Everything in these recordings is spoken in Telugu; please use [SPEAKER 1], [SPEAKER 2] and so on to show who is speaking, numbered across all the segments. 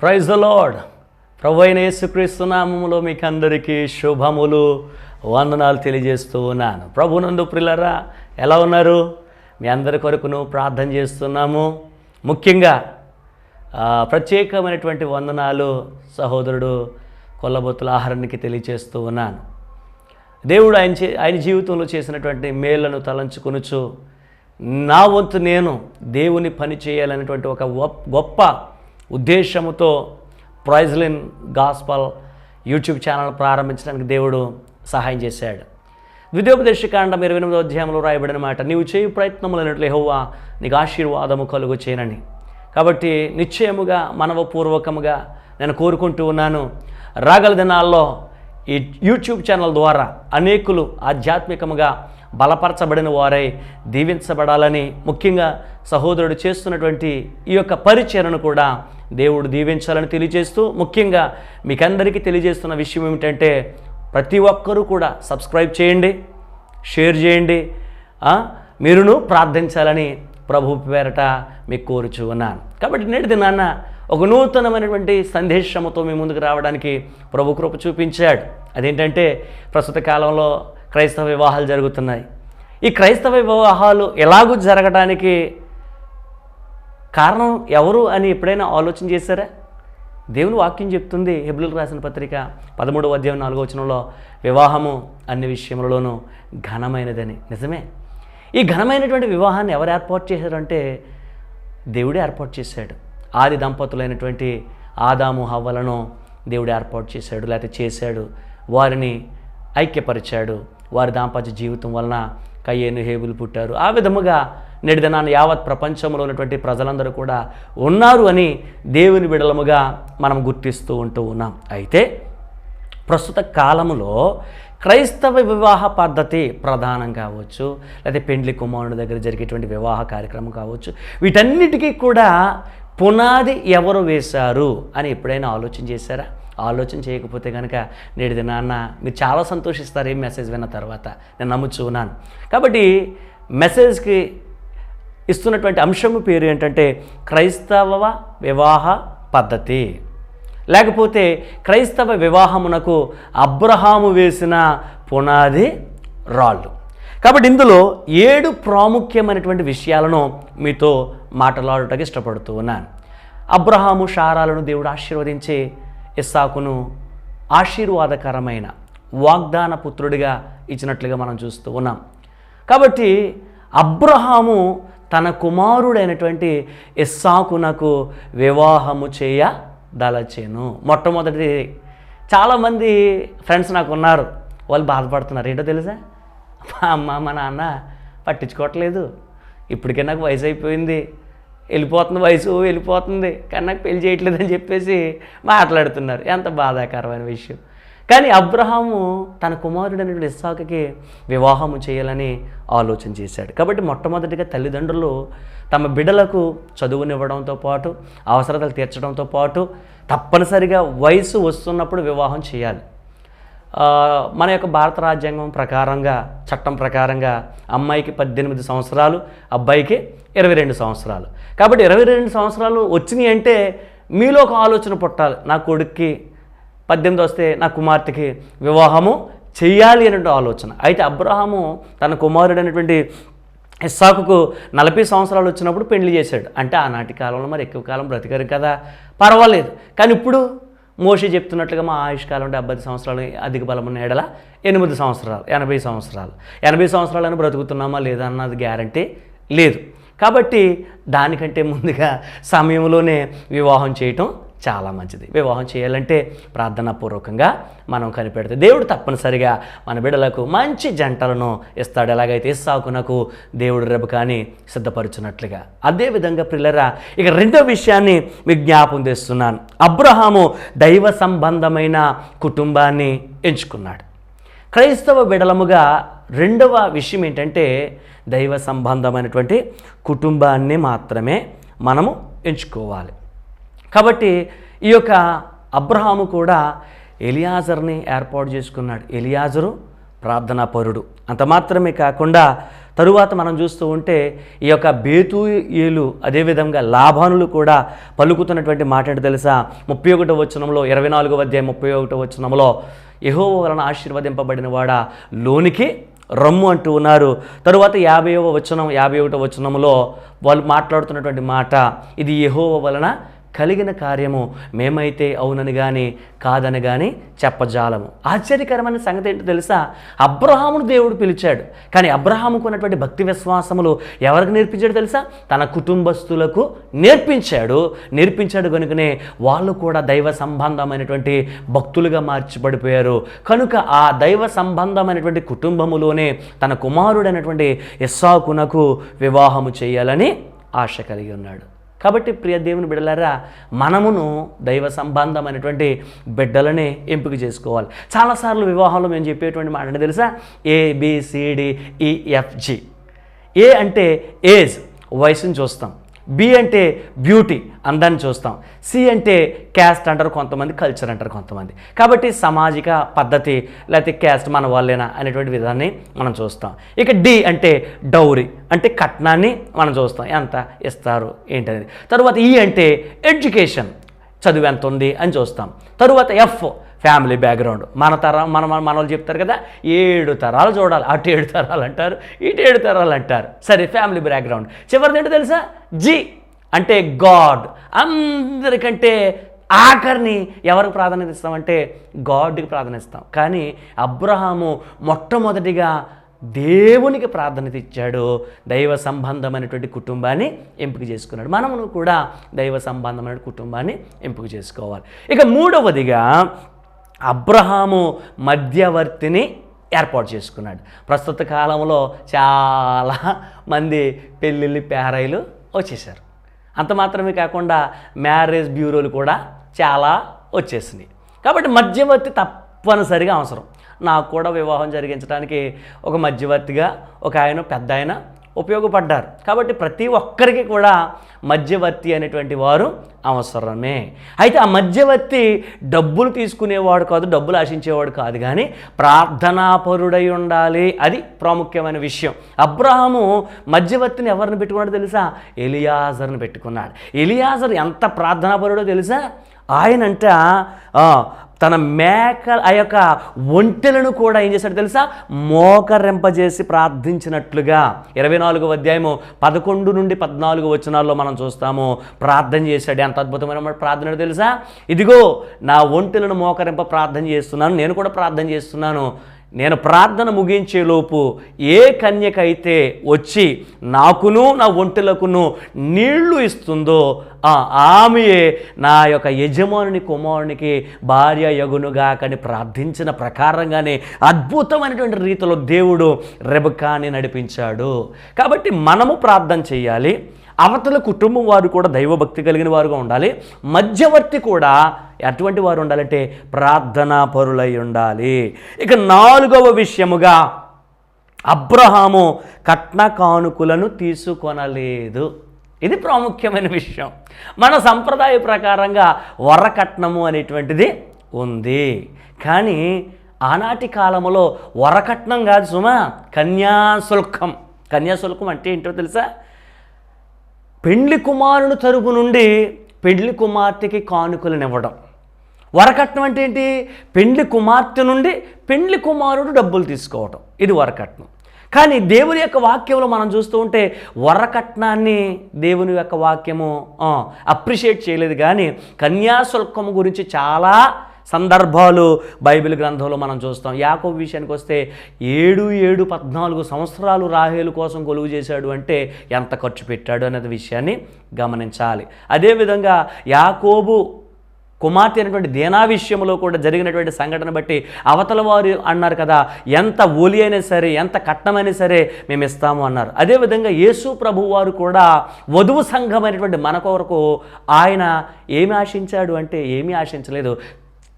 [SPEAKER 1] ప్రైజ్ ద లాడ్ ప్రభు అయిన యేసుక్రీస్తు నామములో మీకు అందరికీ శుభములు వందనాలు తెలియజేస్తూ ఉన్నాను. ప్రభునందు ప్రిల్లరా ఎలా ఉన్నారు? మీ అందరి కొరకును ప్రార్థన చేస్తున్నాము. ముఖ్యంగా ప్రత్యేకమైనటువంటి వందనాలు సహోదరుడు కొల్లబొత్తుల ఆహారానికి తెలియజేస్తూ ఉన్నాను. దేవుడు ఆయన ఆయన జీవితంలో చేసినటువంటి మేళ్ళను తలంచుకొనుచు నా వంతు నేను దేవుని పని చేయాలనేటువంటి ఒక గొప్ప ఉద్దేశముతో ప్రైజ్లిన్ గాస్పల్ యూట్యూబ్ ఛానల్ ప్రారంభించడానికి దేవుడు సహాయం చేశాడు. ద్వితీయోపదేశకాండం ఇరవై ఎనిమిదో అధ్యాయంలో రాయబడిన మాట నీవు చేయు ప్రయత్నములైనట్లు హోవా నీకు ఆశీర్వాదము కలుగు చేయనని కాబట్టి నిశ్చయముగా మనవపూర్వకముగా నేను కోరుకుంటూ ఉన్నాను. రాగల దినాల్లో ఈ యూట్యూబ్ ఛానల్ ద్వారా అనేకులు ఆధ్యాత్మికముగా బలపరచబడిన వారై దీవించబడాలని ముఖ్యంగా సహోదరుడు చేస్తున్నటువంటి ఈ యొక్క పరిచయను కూడా దేవుడు దీవించాలని తెలియజేస్తూ ముఖ్యంగా మీకందరికీ తెలియజేస్తున్న విషయం ఏమిటంటే ప్రతి ఒక్కరూ కూడా సబ్స్క్రైబ్ చేయండి షేర్ చేయండి మీరును ప్రార్థించాలని ప్రభు పేరట మీకు కోరుచు ఉన్నాను. కాబట్టి నేటి దినాన్న ఒక నూతనమైనటువంటి సందేశముతో మీ ముందుకు రావడానికి ప్రభు కృప చూపించాడు. అదేంటంటే ప్రస్తుత కాలంలో క్రైస్తవ వివాహాలు జరుగుతున్నాయి. ఈ క్రైస్తవ వివాహాలు ఎలాగూ జరగడానికి కారణం ఎవరు అని ఎప్పుడైనా ఆలోచన చేశారా? దేవుని వాక్యం చెప్తుంది హెబ్రిల్ రాసిన పత్రిక పదమూడవ అధ్యాయం నాలుగో వచనంలో వివాహము అన్ని విషయములలోనూ ఘనమైనదని. నిజమే? ఈ ఘనమైనటువంటి వివాహాన్ని ఎవరు ఏర్పాటు చేశారంటే దేవుడే ఏర్పాటు చేశాడు. ఆది దంపతులైనటువంటి ఆదాము హవ్వలను దేవుడు ఏర్పాటు చేశాడు లేకపోతే చేశాడు వారిని ఐక్యపరిచాడు. వారి దాంపత్య జీవితం వలన కయ్యేను హేబులు పుట్టారు. ఆ విధముగా నేటిదనాన్ని యావత్ ప్రపంచంలో ఉన్నటువంటి ప్రజలందరూ కూడా ఉన్నారు అని దేవుని విడలముగా మనం గుర్తిస్తూ ఉంటూ ఉన్నాం. అయితే ప్రస్తుత కాలంలో క్రైస్తవ వివాహ పద్ధతి ప్రధానం కావచ్చు లేదా పెండ్లి కుమారుడి దగ్గర జరిగేటువంటి వివాహ కార్యక్రమం కావచ్చు వీటన్నిటికీ కూడా పునాది ఎవరు వేశారు అని ఎప్పుడైనా ఆలోచన చేశారా? ఆలోచన చేయకపోతే కనుక నేటిది నాన్న మీరు చాలా సంతోషిస్తారు ఈ మెసేజ్ విన్న తర్వాత. నేను నమ్ముచూ ఉన్నాను. కాబట్టి మెసేజ్కి ఇస్తున్నటువంటి అంశము పేరు ఏంటంటే క్రైస్తవ వివాహ పద్ధతి. లేకపోతే క్రైస్తవ వివాహమునకు అబ్రహాము వేసిన పునాది రాళ్ళు. కాబట్టి ఇందులో ఏడు ప్రాముఖ్యమైనటువంటి విషయాలను మీతో మాట్లాడటానికి ఇష్టపడుతూ ఉన్నాను. అబ్రహాము షారాలను దేవుడు ఆశీర్వదించి ఇస్సాకును ఆశీర్వాదకరమైన వాగ్దాన పుత్రుడిగా ఇచ్చినట్లుగా మనం చూస్తూ ఉన్నాం. కాబట్టి అబ్రహాము తన కుమారుడైనటువంటి ఇస్సాకునకు వివాహము చేయ దలచేను మొట్టమొదటి చాలామంది ఫ్రెండ్స్ నాకు ఉన్నారు. వాళ్ళు బాధపడుతున్నారు. ఏంటో తెలుసా? మా అమ్మ మా నాన్న పట్టించుకోవట్లేదు. ఇప్పటికే నాకు వయసు అయిపోయింది వెళ్ళిపోతుంది వయసు వెళ్ళిపోతుంది. కానీ నాకు పెళ్ళి చేయట్లేదని చెప్పేసి మాట్లాడుతున్నారు. ఎంత బాధాకరమైన విషయం. కానీ అబ్రహాము తన కుమారుడైనటువంటి ఇస్సాకకి వివాహము చేయాలని ఆలోచన చేశాడు. కాబట్టి మొట్టమొదటిగా తల్లిదండ్రులు తమ బిడ్డలకు చదువునివ్వడంతో పాటు అవసరతలు తీర్చడంతో పాటు తప్పనిసరిగా వయసు వస్తున్నప్పుడు వివాహం చేయాలి. మన యొక్క భారత రాజ్యాంగం ప్రకారంగా చట్టం ప్రకారంగా అమ్మాయికి పద్దెనిమిది సంవత్సరాలు అబ్బాయికి ఇరవై రెండు సంవత్సరాలు. కాబట్టి ఇరవై రెండు సంవత్సరాలు వచ్చినాయి అంటే మీలో ఒక ఆలోచన పుట్టాలి. నా కొడుక్కి పద్దెనిమిది వస్తే నా కుమార్తెకి వివాహము చేయాలి అనేటువంటి ఆలోచన. అయితే అబ్రహాము తన కుమారుడు అనేటువంటి ఇస్సాకుకు నలభై సంవత్సరాలు వచ్చినప్పుడు పెళ్ళి చేశాడు. అంటే ఆనాటి కాలంలో మరి ఎక్కువ కాలం బ్రతికారు కదా. పర్వాలేదు. కానీ ఇప్పుడు మోషి చెప్తున్నట్లుగా మా ఆయుష్కాలం డెబ్బై సంవత్సరాలు అధిక బలం ఉన్న ఎడల ఎనిమిది సంవత్సరాలు ఎనభై సంవత్సరాలు. ఎనభై సంవత్సరాలను బ్రతుకుతున్నామా లేదా అన్నది గ్యారంటీ లేదు. కాబట్టి దానికంటే ముందుగా సమయంలోనే వివాహం చేయటం చాలా మంచిది. వివాహం చేయాలంటే ప్రార్థనాపూర్వకంగా మనం కనిపెడితే దేవుడు తప్పనిసరిగా మన బిడ్డలకు మంచి జంటలను ఇస్తాడు. ఎలాగైతే ఇస్సాకునకు దేవుడు రెబకాని సిద్ధపరుచున్నట్లుగా అదేవిధంగా పిల్లరా ఇక రెండో విషయాన్ని మీకు జ్ఞాపం తెస్తున్నాను అబ్రహాము దైవ సంబంధమైన కుటుంబాన్ని ఎంచుకున్నాడు. క్రైస్తవ బిడలముగా రెండవ విషయం ఏంటంటే దైవ సంబంధమైనటువంటి కుటుంబాన్ని మాత్రమే మనము ఎంచుకోవాలి. కాబట్టి ఈ యొక్క అబ్రహాము కూడా ఎలియాజర్ని ఏర్పాటు చేసుకున్నాడు. ఎలియాజరు ప్రార్థనాపరుడు అంత మాత్రమే కాకుండా తరువాత మనం చూస్తూ ఉంటే ఈ యొక్క బేతూయేలు అదేవిధంగా లాభానులు కూడా పలుకుతున్నటువంటి మాట అంటే తెలుసా? ముప్పై ఒకటో వచనంలో ఇరవై నాలుగో అధ్యాయం ముప్పై ఒకటో వచనంలో యహో వలన ఆశీర్వదింపబడిన వాడ లోనికి రమ్ము అంటూ ఉన్నారు. తరువాత యాభైవ వచనం యాభై ఒకటో వచనంలో వాళ్ళు మాట్లాడుతున్నటువంటి మాట ఇది యహోవ వలన కలిగిన కార్యము మేమైతే అవునని కానీ కాదని కానీ చెప్పజాలము. ఆశ్చర్యకరమైన సంగతి ఏంటో తెలుసా? అబ్రహామును దేవుడు పిలిచాడు. కానీ అబ్రహాముకు ఉన్నటువంటి భక్తి విశ్వాసములు ఎవరికి నేర్పించాడు తెలుసా? తన కుటుంబస్తులకు నేర్పించాడు. నేర్పించాడు కనుకనే వాళ్ళు కూడా దైవ సంబంధమైనటువంటి భక్తులుగా మార్చిపడిపోయారు కనుక ఆ దైవ సంబంధమైనటువంటి కుటుంబములోనే తన కుమారుడైనటువంటి ఇస్సాకునకు వివాహము చేయాలని ఆశ కలిగి ఉన్నాడు. కాబట్టి ప్రియ దేవుని బిడ్డలారా మనమును దైవ సంబంధమైనటువంటి బిడ్డలనే ఎంపిక చేసుకోవాలి. చాలాసార్లు వివాహంలో మేము చెప్పేటువంటి మాట అంటే తెలుసా? ఏబిసిడిఈఎఫ్జి ఏ e, అంటే ఏజ్ వయసుని చూస్తాం. బి అంటే బ్యూటీ అందాన్ని చూస్తాం. సి అంటే క్యాస్ట్ అంటారు కొంతమంది కల్చర్ అంటారు కొంతమంది. కాబట్టి సామాజిక పద్ధతి లేకపోతే క్యాస్ట్ మన వాళ్ళేనా అనేటువంటి విధాన్ని మనం చూస్తాం. ఇక డి అంటే డౌరీ అంటే కట్నాన్ని మనం చూస్తాం. ఎంత ఇస్తారు ఏంటనేది. తరువాత ఈ అంటే ఎడ్యుకేషన్ చదువు ఎంత ఉంది అని చూస్తాం. తరువాత ఎఫ్ ఫ్యామిలీ బ్యాక్గ్రౌండ్. మన తరం మన మన వాళ్ళు చెప్తారు కదా ఏడు తరాలు చూడాలి. అటు ఏడు తరాలు అంటారు ఇటు ఏడు తరాలు అంటారు. సరే ఫ్యామిలీ బ్యాక్గ్రౌండ్. చివరిది ఏంటో తెలుసా? జి అంటే గాడ్. అందరికంటే ఆఖరిని ఎవరికి ప్రాధాన్యత ఇస్తామంటే గాడ్కి ప్రాధాన్యత ఇస్తాం. కానీ అబ్రహాము మొట్టమొదటిగా దేవునికి ప్రాధాన్యత ఇచ్చాడు. దైవ సంబంధమైనటువంటి కుటుంబాన్ని ఎంపిక చేసుకున్నాడు. మనమును కూడా దైవ సంబంధమైన కుటుంబాన్ని ఎంపిక చేసుకోవాలి. ఇక మూడవదిగా అబ్రహాము మధ్యవర్తిని ఏర్పాటు చేసుకున్నాడు. ప్రస్తుత కాలంలో చాలా మంది పెళ్ళిళ్ళు పేరైలు వచ్చేసారు అంత మాత్రమే కాకుండా మ్యారేజ్ బ్యూరోలు కూడా చాలా వచ్చేసినాయి. కాబట్టి మధ్యవర్తి తప్పనిసరిగా అవసరం. నాకు కూడా వివాహం జరిగించడానికి ఒక మధ్యవర్తిగా ఒక ఆయన పెద్ద ఆయన ఉపయోగపడ్డారు. కాబట్టి ప్రతి ఒక్కరికి కూడా మధ్యవర్తి అనేటువంటి వారు అవసరమే. అయితే ఆ మధ్యవర్తి డబ్బులు తీసుకునేవాడు కాదు డబ్బులు ఆశించేవాడు కాదు కానీ ప్రార్థనాపరుడై ఉండాలి. అది ప్రాముఖ్యమైన విషయం. అబ్రహాము మధ్యవర్తిని ఎవరిని పెట్టుకున్నాడో తెలుసా? ఎలియాజర్ని పెట్టుకున్నాడు. ఎలియాజర్ ఎంత ప్రార్థనాపరుడో తెలుసా? ఆయనంట తన మేక ఆ యొక్క ఒంటెలను కూడా ఏం చేశాడు తెలుసా? మోకరింపజేసి ప్రార్థించినట్లుగా. ఇరవై నాలుగో అధ్యాయము పదకొండు నుండి పద్నాలుగు వచనాల్లో మనం చూస్తాము. ప్రార్థన చేశాడు. ఎంత అద్భుతమైన ప్రార్థన తెలుసా? ఇదిగో నా ఒంటెలను మోకరింప ప్రార్థన చేస్తున్నాను. నేను కూడా ప్రార్థన చేస్తున్నాను. నేను ప్రార్థన ముగించేలోపు ఏ కన్యకైతే వచ్చి నాకును నా ఒంటెలకును నీళ్ళు ఇస్తుందో ఆమె ఆమెయే నా యొక్క యజమానుని కుమారునికి భార్య యగునుగా కానీ ప్రార్థించిన ప్రకారంగానే అద్భుతమైనటువంటి రీతిలో దేవుడు రెబకాని నడిపించాడు. కాబట్టి మనము ప్రార్థన చేయాలి. అవతల కుటుంబం వారు కూడా దైవభక్తి కలిగిన వారుగా ఉండాలి. మధ్యవర్తి కూడా ఎటువంటి వారు ఉండాలంటే ప్రార్థనా పరులై ఉండాలి. ఇక నాలుగవ విషయముగా అబ్రహాము కట్న కానుకలను తీసుకొనలేదు. ఇది ప్రాముఖ్యమైన విషయం. మన సంప్రదాయ ప్రకారంగా వరకట్నము అనేటువంటిది ఉంది. కానీ ఆనాటి కాలంలో వరకట్నం కాదు సుమా కన్యాశుల్కం. కన్యాశుల్కం అంటే ఏంటో తెలుసా? పెండ్లి కుమారుని తరపు నుండి పెండ్లి కుమార్తెకి కానుకలనివ్వడం. వరకట్నం అంటే ఏంటి? పెండ్లి కుమార్తె నుండి పెండ్లి కుమారుడు డబ్బులు తీసుకోవటం. ఇది వరకట్నం. కానీ దేవుని యొక్క వాక్యంలో మనం చూస్తూ ఉంటే వరకట్నాన్ని దేవుని యొక్క వాక్యము అప్రిషియేట్ చేయలేదు. కానీ కన్యాశుల్కం గురించి చాలా సందర్భాలు బైబిల్ గ్రంథంలో మనం చూస్తాం. యాకోబు విషయానికి వస్తే ఏడు ఏడు పద్నాలుగు సంవత్సరాలు రాహేలు కోసం కొలువు చేశాడు అంటే ఎంత ఖర్చు పెట్టాడు అనేది విషయాన్ని గమనించాలి. అదేవిధంగా యాకోబు కుమార్తె అయినటువంటి దేనా విషయంలో కూడా జరిగినటువంటి సంఘటన బట్టి అవతల వారు అన్నారు కదా ఎంత ఓలి అయినా సరే ఎంత కట్నమైనా సరే మేము ఇస్తాము అన్నారు. అదేవిధంగా యేసు ప్రభు వారు కూడా వధువు సంఘమైనటువంటి మన కొరకు ఆయన ఏమి ఆశించాడు అంటే ఏమీ ఆశించలేదు.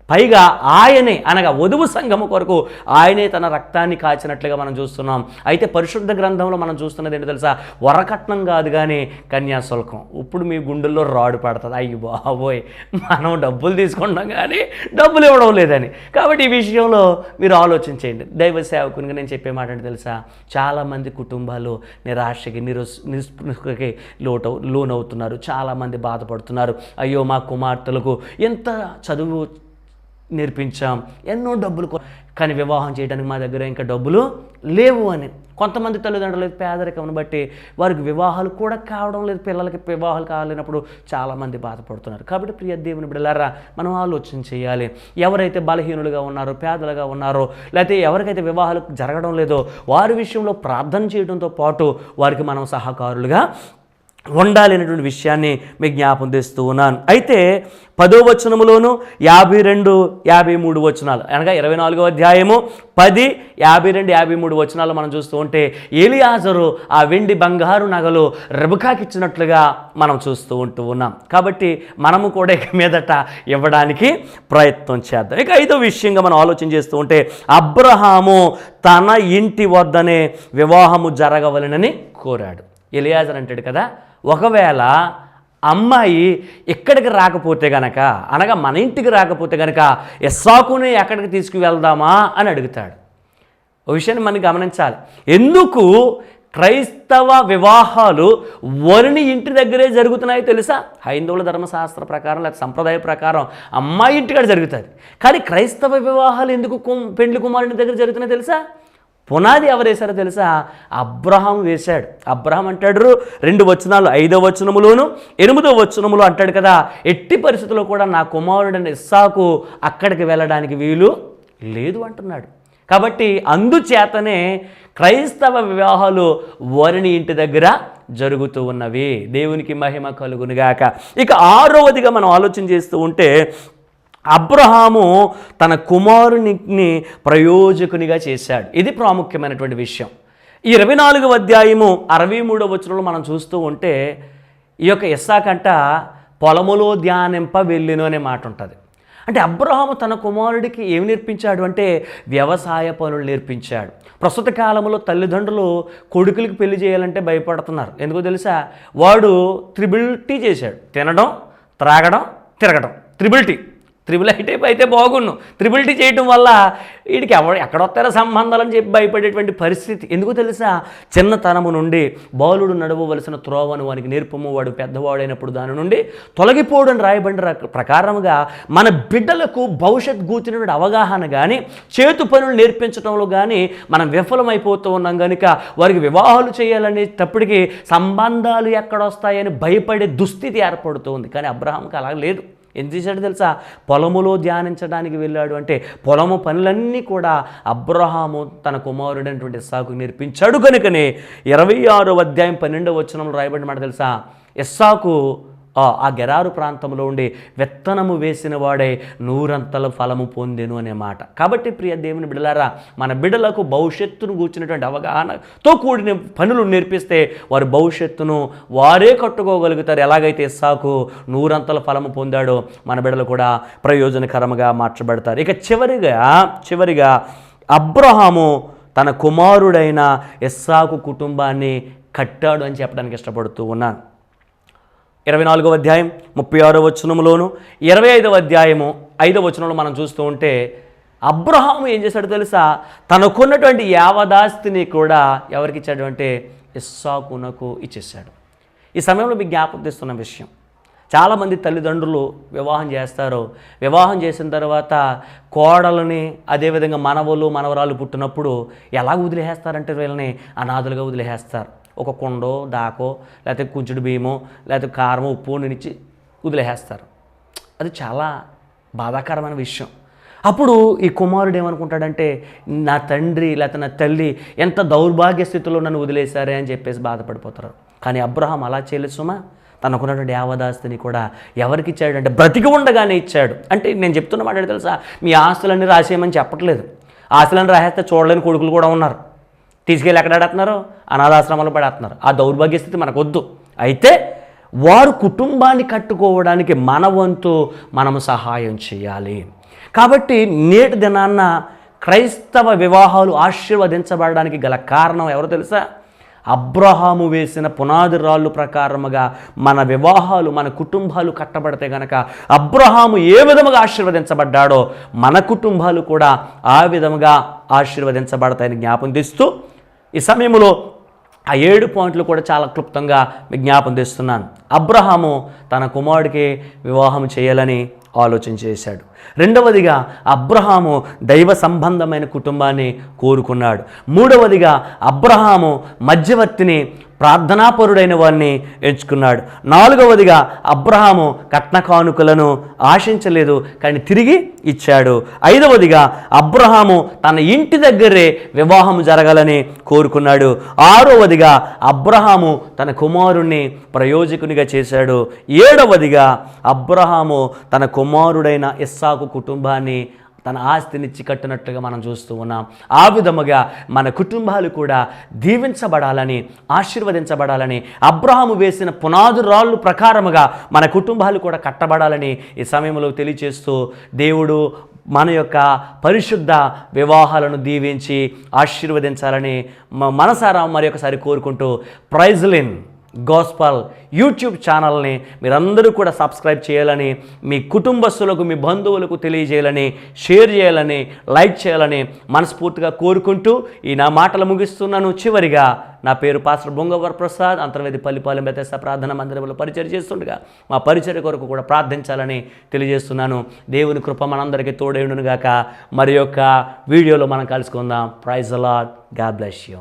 [SPEAKER 1] పైగా ఆయనే అనగా వధువు సంఘము కొరకు ఆయనే తన రక్తాన్ని కాచినట్లుగా మనం చూస్తున్నాం. అయితే పరిశుద్ధ గ్రంథంలో మనం చూస్తున్నది ఏంటో తెలుసా? వరకట్నం కాదు కానీ కన్యాశుల్కం ఇప్పుడు మీ గుండెల్లో రాడు పడుతుంది. అయ్యి బాబోయ్! మనం డబ్బులు తీసుకుంటాం కానీ డబ్బులు ఇవ్వడం లేదని. కాబట్టి ఈ విషయంలో మీరు ఆలోచించేయండి. దైవ సేవకునిగా నేను చెప్పే మాట ఏంటి తెలుసా? చాలామంది కుటుంబాలు నిరాశకి నిరుస్ నిస్పృహకి లోటు లోనవుతున్నారు. చాలామంది బాధపడుతున్నారు. అయ్యో మా కుమార్తెలకు ఎంత చదువు నేర్పించాం. ఎన్నో డబ్బులు కానీ వివాహం చేయడానికి మా దగ్గర ఇంకా డబ్బులు లేవు అని. కొంతమంది తల్లిదండ్రులు పేదరికం బట్టి వారికి వివాహాలు కూడా కావడం లేదు. పిల్లలకి వివాహాలు కావాలన్నప్పుడు చాలామంది బాధపడుతున్నారు. కాబట్టి ప్రియ దేవుని బిడ్డలారా మనం ఆలోచన చేయాలి. ఎవరైతే బలహీనులుగా ఉన్నారో పేదలుగా ఉన్నారో లేకపోతే ఎవరికైతే వివాహాలు జరగడం లేదో వారి విషయంలో ప్రార్థన చేయడంతో పాటు వారికి మనం సహకారులుగా ఉండాలి అనేటువంటి విషయాన్ని మీకు జ్ఞాపం తెస్తూ ఉన్నాను. అయితే పదో వచనములోను యాభై రెండు యాభై మూడు వచనాలు అనగా ఇరవై నాలుగో అధ్యాయము పది యాభై రెండు యాభై మూడు వచనాలు మనం చూస్తూ ఉంటే ఏలియాజరు ఆ వెండి బంగారు నగలు ఇచ్చినట్లుగా మనం చూస్తూ ఉంటూ ఉన్నాం. కాబట్టి మనము కూడా ఇక మీదట ఇవ్వడానికి ప్రయత్నం చేద్దాం. ఇక ఐదో విషయంగా మనం ఆలోచన చేస్తూ ఉంటే అబ్రహాము తన ఇంటి వద్దనే వివాహము జరగవలనని కోరాడు. ఎలియాజర్ అంటాడు కదా ఒకవేళ అమ్మాయి ఇక్కడికి రాకపోతే గనక అనగా మన ఇంటికి రాకపోతే గనక ఎస్సాకుని ఎక్కడికి తీసుకువెళ్దామా అని అడుగుతాడు. ఒక విషయాన్ని మనం గమనించాలి. ఎందుకు క్రైస్తవ వివాహాలు వరుని ఇంటి దగ్గరే జరుగుతున్నాయి తెలుసా? హైందవుల ధర్మశాస్త్ర ప్రకారం లేదా సంప్రదాయ ప్రకారం అమ్మాయి ఇంటికాడ జరుగుతుంది. కానీ క్రైస్తవ వివాహాలు ఎందుకు కుం- పెండ్లి కుమారుని దగ్గర జరుగుతున్నాయి తెలుసా? పునాది ఎవరేశారో తెలుసా? అబ్రహాం వేశాడు. అబ్రహం అంటాడు రెండు వచనాలు ఐదో వచనములోను ఎనిమిదో వచనములు అంటాడు కదా ఎట్టి పరిస్థితుల్లో కూడా నా కుమారుడైన ఇస్సాకు అక్కడికి వెళ్ళడానికి వీలు లేదు అంటున్నాడు. కాబట్టి అందుచేతనే క్రైస్తవ వివాహాలు వరిని ఇంటి దగ్గర జరుగుతూ ఉన్నవి. దేవునికి మహిమ కలుగునుగాక. ఇక ఆరవదిగా మనం ఆలోచన చేస్తూ ఉంటే అబ్రహాము తన కుమారుని ప్రయోజకునిగా చేశాడు. ఇది ప్రాముఖ్యమైనటువంటి విషయం. ఈ ఇరవై నాలుగవ అధ్యాయము అరవై మూడవ వచనంలో మనం చూస్తూ ఉంటే ఈ యొక్క ఇస్సాకంట పొలములో ధ్యానింప వెళ్ళిను అనే మాట ఉంటుంది. అంటే అబ్రహాము తన కుమారుడికి ఏమి నేర్పించాడు అంటే వ్యవసాయ పనులు నేర్పించాడు. ప్రస్తుత కాలంలో తల్లిదండ్రులు కొడుకులకి పెళ్ళి చేయాలంటే భయపడుతున్నారు. ఎందుకో తెలుసా? వాడు త్రిబిలిటీ చేశాడు. తినడం త్రాగడం తిరగడం. త్రిబిలిటీ త్రిబుల్ ఐ అయితే బాగుండు. త్రిబులిటీ చేయటం వల్ల వీడికి ఎవరు ఎక్కడొస్తారో సంబంధాలని చెప్పి భయపడేటువంటి పరిస్థితి. ఎందుకు తెలుసా? చిన్నతనము నుండి బాలుడు నడవవలసిన త్రోవను వానికి నేర్పము. వాడు పెద్దవాడైనప్పుడు దాని నుండి తొలగిపోవడం రాయబడిన ప్రకారముగా మన బిడ్డలకు భవిష్యత్ గూర్చినటువంటి అవగాహన కానీ చేతు పనులు నేర్పించడంలో కానీ మనం విఫలమైపోతూ ఉన్నాం కనుక వారికి వివాహాలు చేయాలనేటప్పటికీ సంబంధాలు ఎక్కడొస్తాయని భయపడే దుస్థితి ఏర్పడుతుంది కానీ అబ్రహాంకి అలా లేదు. ఏం చేశాడు తెలుసా? పొలములో ధ్యానించడానికి వెళ్ళాడు అంటే పొలము పనులన్నీ కూడా అబ్రహాము తన కుమారుడైనటువంటి ఇస్సాకు నేర్పించాడు కనుకనే. ఇరవై ఆరో అధ్యాయం పన్నెండవ వచనంలో రాయబడిన మాట తెలుసా? ఇస్సాకు ఆ గెరారు ప్రాంతంలో ఉండి విత్తనము వేసిన వాడే నూరంతల ఫలము పొందెను అనే మాట. కాబట్టి ప్రియ దేవుని బిడ్డలారా మన బిడలకు భవిష్యత్తును కూర్చున్నటువంటి అవగాహనతో కూడిన పనులు నేర్పిస్తే వారి భవిష్యత్తును వారే కట్టుకోగలుగుతారు. ఎలాగైతే ఇస్సాకు నూరంతల ఫలము పొందాడో మన బిడలు కూడా ప్రయోజనకరంగా మార్చబడతారు. ఇక చివరిగా చివరిగా అబ్రహాము తన కుమారుడైన ఇస్సాకు కుటుంబాన్ని కట్టాడు అని చెప్పడానికి ఇష్టపడుతూ ఉన్నాను. ఇరవై నాలుగవ అధ్యాయం ముప్పై ఆరో వచనములోను ఇరవై ఐదవ అధ్యాయము ఐదవ వచనంలో మనం చూస్తూ ఉంటే అబ్రహాము ఏం చేశాడో తెలుసా? తనకున్నటువంటి యావదాస్తిని కూడా ఎవరికి ఇచ్చాడు అంటే ఇస్సాకునకు ఇచ్చేసాడు ఈ సమయంలో మీకు జ్ఞాపకం తెస్తున్న విషయం. చాలామంది తల్లిదండ్రులు వివాహం చేస్తారు. వివాహం చేసిన తర్వాత కోడలని అదేవిధంగా మనవలు మనవరాలు పుట్టినప్పుడు ఎలా వదిలేస్తారంటే వీళ్ళని? అనాథులుగా వదిలేస్తారు ఒక కుండో దాకో లేకపోతే కుంచుడు బియ్యమో లేకపోతే కారమో ఉప్పు నిచ్చి వదిలేసేస్తారు అది చాలా బాధాకరమైన విషయం. అప్పుడు ఈ కుమారుడు ఏమనుకుంటాడంటే నా తండ్రి లేకపోతే నా తల్లి ఎంత దౌర్భాగ్య స్థితిలో నన్ను వదిలేశారే అని చెప్పేసి బాధపడిపోతారు. కానీ అబ్రహాం అలా చేయలేదు సుమా. తనకున్నటువంటి యావదాస్తిని కూడా ఎవరికి ఇచ్చాడు అంటే బ్రతికి ఉండగానే ఇచ్చాడు. అంటే నేను చెప్తున్న మాట తెలుసా? మీ ఆస్తులన్నీ రాసేయమని చెప్పట్లేదు. ఆస్తులను రాసేస్తే చూడలేని కొడుకులు కూడా ఉన్నారు. తీసుకెళ్ళి ఎక్కడ ఆడుతున్నారు అనాథాశ్రమాలు పడేస్తున్నారు ఆ దౌర్భాగ్య స్థితి మనకు వద్దు అయితే వారు కుటుంబాన్ని కట్టుకోవడానికి మన వంతు మనము సహాయం చేయాలి. కాబట్టి నేటి దినాన్న క్రైస్తవ వివాహాలు ఆశీర్వదించబడడానికి గల కారణం ఎవరు తెలుసా? అబ్రహాము వేసిన పునాది రాళ్ళు ప్రకారముగా మన వివాహాలు మన కుటుంబాలు కట్టబడితే గనక అబ్రహాము ఏ విధముగా ఆశీర్వదించబడ్డాడో మన కుటుంబాలు కూడా ఆ విధముగా ఆశీర్వదించబడతాయని జ్ఞాపం తెస్తూ ఈ సమయంలో ఆ ఏడు పాయింట్లు కూడా చాలా క్లుప్తంగా విజ్ఞాపం తెస్తున్నాను. అబ్రహాము తన కుమారుడికి వివాహం చేయాలని ఆలోచన చేశాడు. రెండవదిగా అబ్రహాము దైవ సంబంధమైన కుటుంబాన్ని కోరుకున్నాడు. మూడవదిగా అబ్రహాము మధ్యవర్తిని ప్రార్థనాపరుడైన వారిని ఎంచుకున్నాడు. నాలుగవదిగా అబ్రహాము కట్న కానుకలను ఆశించలేదు కానీ తిరిగి ఇచ్చాడు. ఐదవదిగా అబ్రహాము తన ఇంటి దగ్గరే వివాహం జరగాలని కోరుకున్నాడు. ఆరవదిగా అబ్రహాము తన కుమారుణ్ణి ప్రయోజకునిగా చేశాడు. ఏడవదిగా అబ్రహాము తన కుమారుడైన ఇస్సాకు కుటుంబాన్ని తన ఆస్తినిచ్చి కట్టినట్టుగా మనం చూస్తూ ఉన్నాం. ఆ విధముగా మన కుటుంబాలు కూడా దీవించబడాలని ఆశీర్వదించబడాలని అబ్రహాము వేసిన పునాదు రాళ్ళు ప్రకారముగా మన కుటుంబాలు కూడా కట్టబడాలని ఈ సమయంలో తెలియచేస్తూ దేవుడు మన యొక్క పరిశుద్ధ వివాహాలను దీవించి ఆశీర్వదించాలని మనసారా మరి ఒకసారి కోరుకుంటూ ప్రైజ్లిన్. గోస్పల్ యూట్యూబ్ ఛానల్ని మీరందరూ కూడా సబ్స్క్రైబ్ చేయాలని మీ కుటుంబస్తులకు మీ బంధువులకు తెలియజేయాలని షేర్ చేయాలని లైక్ చేయాలని మనస్ఫూర్తిగా కోరుకుంటూ ఈ నా మాటలు ముగిస్తున్నాను. చివరిగా నా పేరు పాస్టర్ బొంగవర్ ప్రసాద్. అంతర్వేది పల్లిపాలెం బెతస్త ప్రార్థన మందిరంలో పరిచయం చేస్తుండగా మా పరిచయ కొరకు కూడా ప్రార్థించాలని తెలియజేస్తున్నాను. దేవుని కృప మనందరికీ తోడేయుడును గాక మరి యొక్క వీడియోలో మనం కలుసుకుందాం. Praise అలాడ్గా bless you